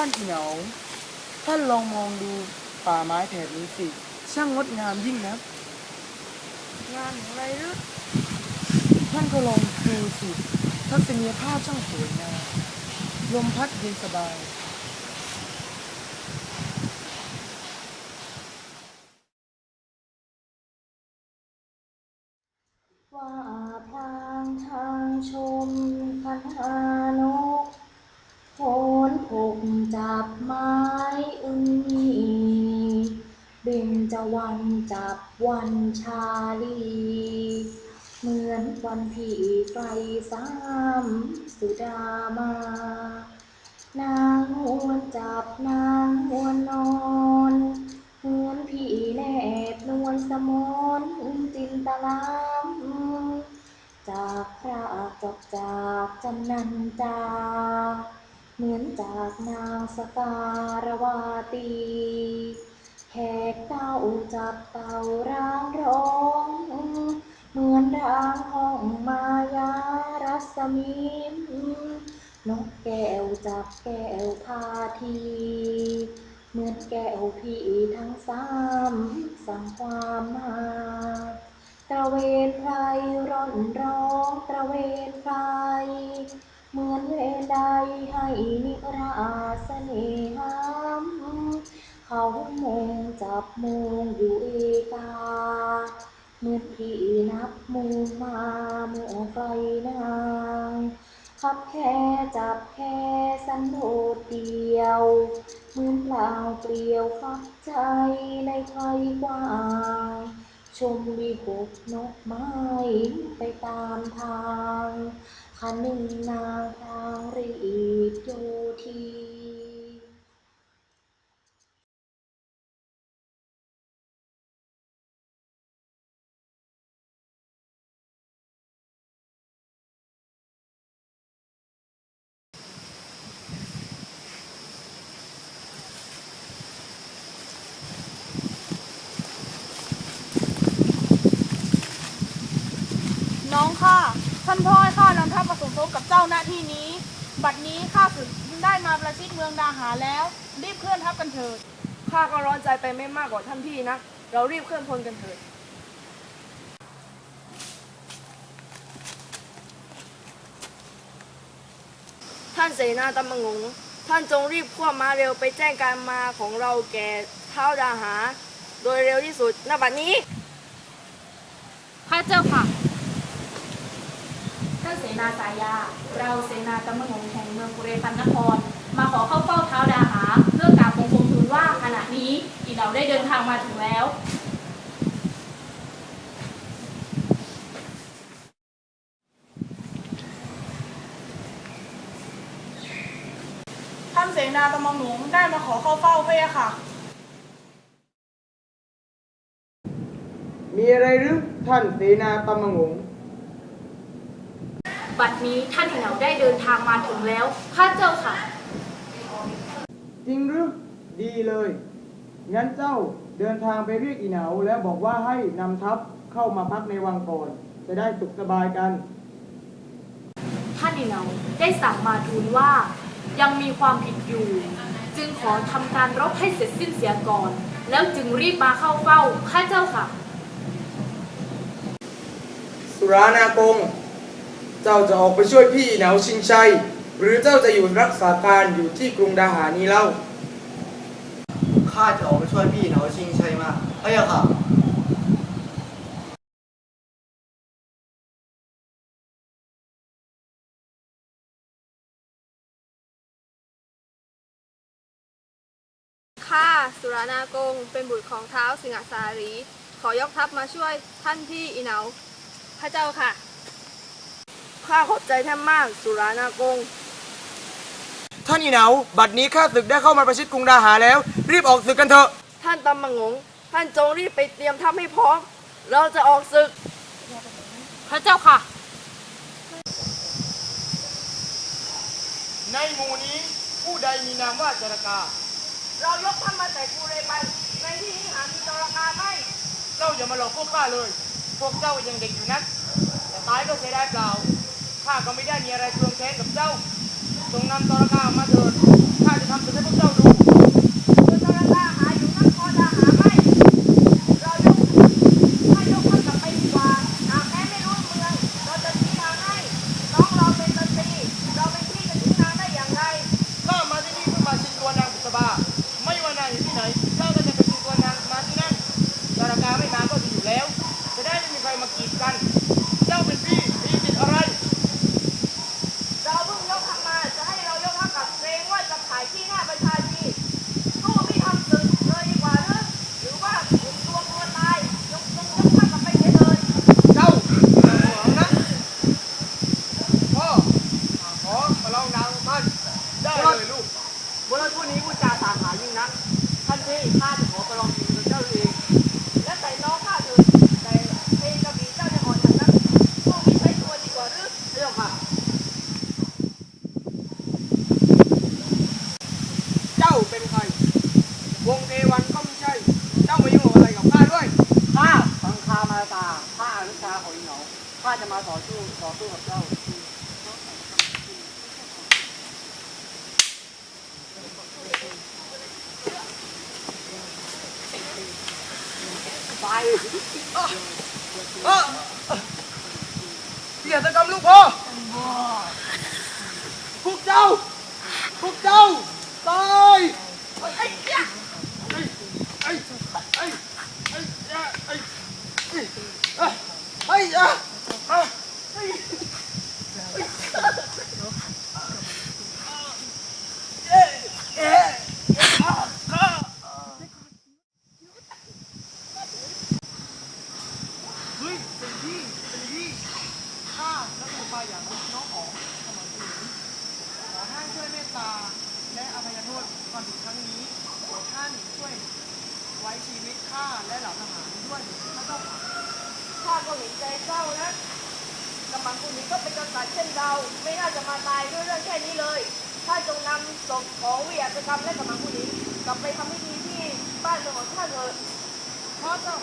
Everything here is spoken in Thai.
ท่านเหงา ท่านลองมองดูป่าไม้แถบนี้สิ ช่างงดงามยิ่งนะงานอะไรหรือท่านก็ลองดูสิทัศนียภาพช่างสวยงามลมพัดเย็นสบายว่าพลางทางชมพันหานกโผนผก จับไม้อึงมีเบญจวรรณจับวันชาลี เหมือนวันที่ไกลสามสุดามา นางหวนจับนางหวนนอนเหมือนพี่แนบนวลสมนจินตลามจากพระจบจากจำนันจา เหมือนจากนางสการวาตีแขกเต้าจับเต่าร้างร้อง เหมือนร่างห้องมายารัศมีนกแก้วจับแก้วพาที เหมือนแก้วพี่ทั้งสามสั่งความมาตระเวนไพรร่อนร้องตระเวนไพร เหมือนเวรใดให้นิราสเสน่หามเขามงจับมงอยู่เอกาเมื่อพี่นับมูมาเมื่อไกลนางขับแค่จับแค่สันโดดเดียวเหมือนเปล่าเปลี่ยวฟักใจในไทยกว้างชมวิหกนกไม้ไปตามทาง คันหนึ่งนางทางรีบโยทีน้องข้าท่านพ่อให้ข้านำทัพ มาสมทบกับเจ้าหน้าที่นี้ บัดนี้ข้าศึกได้มาประชิดเมืองดาหาแล้วรีบเคลื่อนทัพกันเถิดข้าก็ร้อนใจไปไม่มากกว่าท่านพี่นะ เรารีบเคลื่อนพลกันเถิดท่านเสนาตำมงง ท่านจงรีบควบมาเร็วไปแจ้งการมาของเราแก่เท้าวดาหา โดยเร็วที่สุดณบัดนี้ข้าเจ้าค่ะ นาสายา เราเสนาตำมงงแห่งเมืองกุเรปันนคร มาขอเข้าเฝ้าเท้าวดาหา เพื่อกราบบังคมทูลว่าขณะนี้อีเราได้เดินทางมาถึงแล้วท่านเสนาตะมังหงได้มาขอเข้าเฝ้าพระยะค่ะ มีอะไรหรือท่านเสนาตำมงง บัดนี้ท่านเหงาได้เดินทางมาถึงแล้วข้าเจ้าค่ะ จริงหรือดีเลย งั้นเจ้าเดินทางไปเรียกอีเหนาแล้วบอกว่าให้นำทัพเข้ามาพักในวังก่อน จะได้สุขสบายกัน ท่านเหงาได้สั่งมาทูลว่า ยังมีความผิดอยู่ จึงขอทำการรบให้เสร็จสิ้นเสียก่อน แล้วจึงรีบมาเข้าเฝ้าข้าเจ้าค่ะ สุรานากงเจ้าจะออกไปช่วยพี่เหนาชิงชัย หรือเจ้าจะอยู่รักษาการอยู่ที่กรุงดาหานี้เล่า ข้าจะออกไปช่วยพี่เหนาชิงชัยมาพะยะค่ะข้าสุรานากงเป็นบุตรของเท้าวสิงหสารี ขอยกทัพมาช่วยท่านพี่อีเหนาพระเจ้าค่ะ ข้าขอบใจท่านมากสุรานากง ท่านอีเหนาบัดนี้ข้าศึกได้เข้ามาประชิดกรุงดาหาแล้ว รีบออกศึกกันเถอะ ท่านตำมงง ท่านจงรีบไปเตรียมทัพให้พร้อม เราจะออกศึก พระเจ้าค่ะ ในหมู่นี้ผู้ใดมีนามว่าจรกา เรายกท่านมาแต่กูเรไป ในที่นี้หามีจรกาไม่ เจ้าอย่ามาหลอกพวกข้าเลย พวกเจ้ายังเด็กอยู่นัก แต่ตายก็เสียได้เปล่า ข้าก็ไม่ได้มีอะไรเคืองแค้นกับเจ้าจงนำตรกามาเถิดข้าจะทำศึกให้พวกเจ้าดูคือตระกาหาอยู่นั่นพอจะหาไม่เรายกถ้ายกมันกลับไปดีกว่าหากแม้ไม่รู้เมืองเราจะชี้ทางให้น้องเราเป็นตนตรีเราเป็นพี่จะชี้ทางได้อย่างไรข้ามาที่นี่เพื่อมาชิงตัวนางบุษบาไม่ว่านางอยู่ที่ไหนข้าก็จะไปชิงตัวนางมาที่นั่นตรกาไม่มาก็ดีอยู่แล้ว จะได้ไม่มีใครมากีดกัน เจ้าเป็นพี่มีสิทธิ์อะไร เราเพิ่งยกทัพมา จะให้เรายกทัพกลับเกรงว่าจะขายที่หน้าประชาชีสู้ไม่ทำศึกเลยดีกว่าหรือหรือว่าผมตัวกลัวตาย ยกยกยกทัพกลับไปเสียเลย เจ้าหวังนะพ่อขอมาลองนางของท่านได้เลยลูก บนรถผู้นี้ผู้จาสามหายิ่งนัก ท่านพี่ข้าจะขอประลองฝีมือเจ้าเอง และใส่น้องข้าเถิดแต่เพลงกระบี่เจ้าจะอ่อนอย่างนั้นสู้ไม่ใช้ตัวดีกว่าหรือ เรื่องค่ะ เจ้าเป็นใคร วงเทวันก็ไม่ใช่ เจ้ามายุ่งอะไรกับข้าด้วย ข้าสังคามาตาข้าอนุชาของอีเหนาข้าจะมาต่อสู้ต่อสู้กับเจ้าไปเออเกียรติกรรมลูกพ่อพวกเจ้าพวกเจ้าตายไอ้ยะไอ้ไอ้ไอ้ไอ้ยะไอ้ ไอ้ไอ้ยะไอ้เอ๊ะเอ๊ะอะอะเฮ้ยเป็นพี่เป็นพี่ข้าและบุปผาอย่างน้องของสมัยนี้ขอท่านช่วยเมตตา และอภัยโทษความผิดครั้งนี้ขอท่านช่วยไว้ชีวิตข้าและเหล่าทหารด้วยพระเจ้าค่ะ ข้าก็เห็นใจเจ้านะกำลังคนนี้ก็เป็นกษัตริย์เช่นเรา ไม่น่าจะมาตายด้วยเรื่องแค่นี้เลยข้าจงนำศพของเวียากรรมและกำลังคนนี้กลับไปทำพิธีที่บ้านเมืองของข้าเถิดพ่อเจ้า